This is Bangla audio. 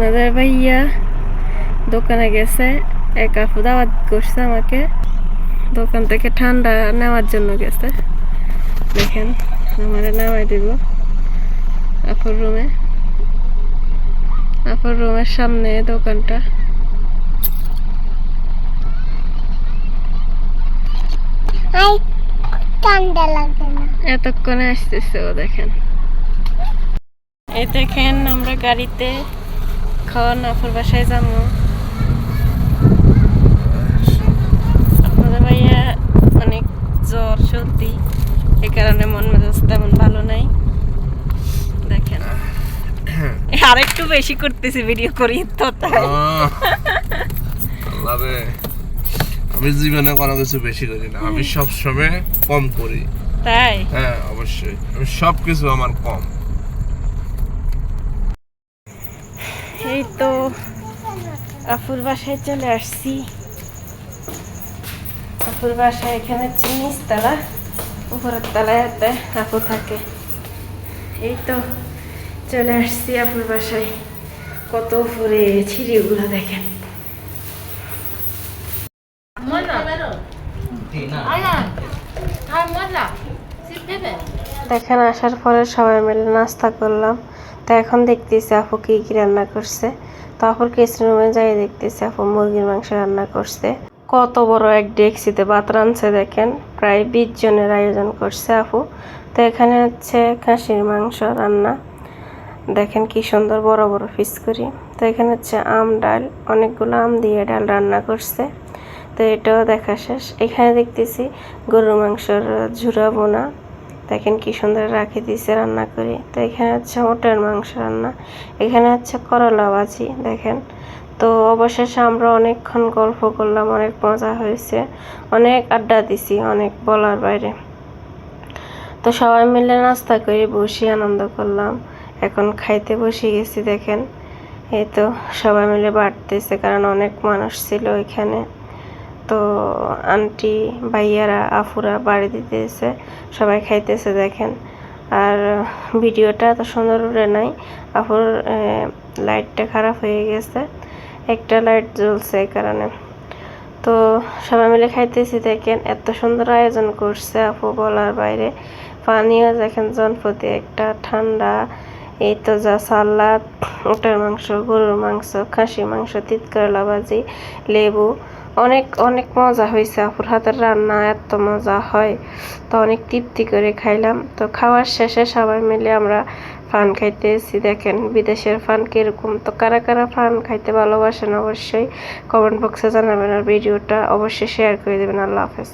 আপনাদের ভাইয়া দোকানে গেছে এক আপু দাওয়াত করছে আমাকে। দোকান থেকে ঠান্ডা নেওয়ার জন্য গেছে। দেখেন আমারে নামাই দিব আপুর রুমে। আপুর রুমের সামনে দোকানটা। এতক্ষণে আসতেছে ও দেখেন। এই দেখেন আমরা গাড়িতে খাওয়ান আপুর বাসায় যাব আপনাদের ভাইয়া অনেক জ্বর সর্দি এই কারণে মন মেজাজ তেমন ভালো নাই দেখেন আর একটু বেশি করতেছি ভিডিও করি তো তাই আমি জীবনে কোনো কিছু বেশি করি না আমি সব সময় কম করি তাই হ্যাঁ অবশ্যই আমি সব কিছু আমার কম এই তো আপুর বাসায় চলে আসছি। আপুর বাসায় এখানে হচ্ছে নিচতলা উপরের তলায় হাতে আপু থাকে। এই তো চলে আসছি আপুর বাসায়। কত উপরে ছিঁড়িগুলো দেখেন। দেখেন আসার পরে সবাই মিলে নাস্তা করলাম। তো এখন দেখতেছি আপু কি কি রান্না করছে। তো আপুর রুমে? যাই দেখতেছি আপু মুরগির মাংস রান্না করছে। কত বড় এক ডেক্সিতে ভাত রাঁধছে দেখেন। প্রায় বিশ জনের আয়োজন করছে আপু। তো এখানে হচ্ছে খাসির মাংস রান্না। দেখেন কি সুন্দর বড় বড় পিস করি। তো এখানে হচ্ছে আম ডাল, অনেকগুলো আম দিয়ে ডাল রান্না করছে। তো এটাও দেখা শেষ। এখানে দেখতেছি গরুর মাংসর ঝুরা বোনা দেখেন কি সুন্দর রাখি দিয়েছে রান্না করে। তো এখানে হচ্ছে ওটের মাংস রান্না, এখানে হচ্ছে করলা ভাজি, দেখেন। তো অবশেষে আমরা অনেকক্ষণ গল্প করলাম, অনেক মজা হয়েছে, অনেক আড্ডা দিছি, অনেক বলার বাইরে। তো সবাই মিলে নাস্তা করে বসে আনন্দ করলাম। এখন খাইতে বসে গেছি, দেখেন। এই তো সবাই মিলে বাড়তেছে, কারণ অনেক মানুষ ছিল এখানে। তো আন্টি, ভাইয়ারা আফুরা বাড়ি দিতেছে সবাই খাইতেছে, দেখেন। আর ভিডিওটা এত সুন্দর উঠে নাই। আফুর লাইটটা খারাপ হয়ে গেছে। একটা লাইট জ্বলছে এই কারণে। তো সবাই মিলে খাইতেছি, দেখেন, এত সুন্দর আয়োজন করছে আপু বলার বাইরে। পানিও দেখেন, জনপতি একটা, ঠান্ডা। এই তো যা সালাদ ওটার মাংস, গরুর মাংস খাসি মাংস তিত করলা ভাজি লেবু। অনেক অনেক মজা হয়েছে আপুর হাতের রান্না, এত মজা হয়। তো অনেক তৃপ্তি করে খাইলাম। তো খাওয়ার শেষে সবাই মিলে আমরা ফান খাইতে এসেছি দেখেন বিদেশের ফান কীরকম। তো কারা কারা ফান খাইতে ভালোবাসেন অবশ্যই কমেন্ট বক্সে জানাবেন আর ভিডিওটা অবশ্যই শেয়ার করে দেবেন। আল্লাহ হাফেজ।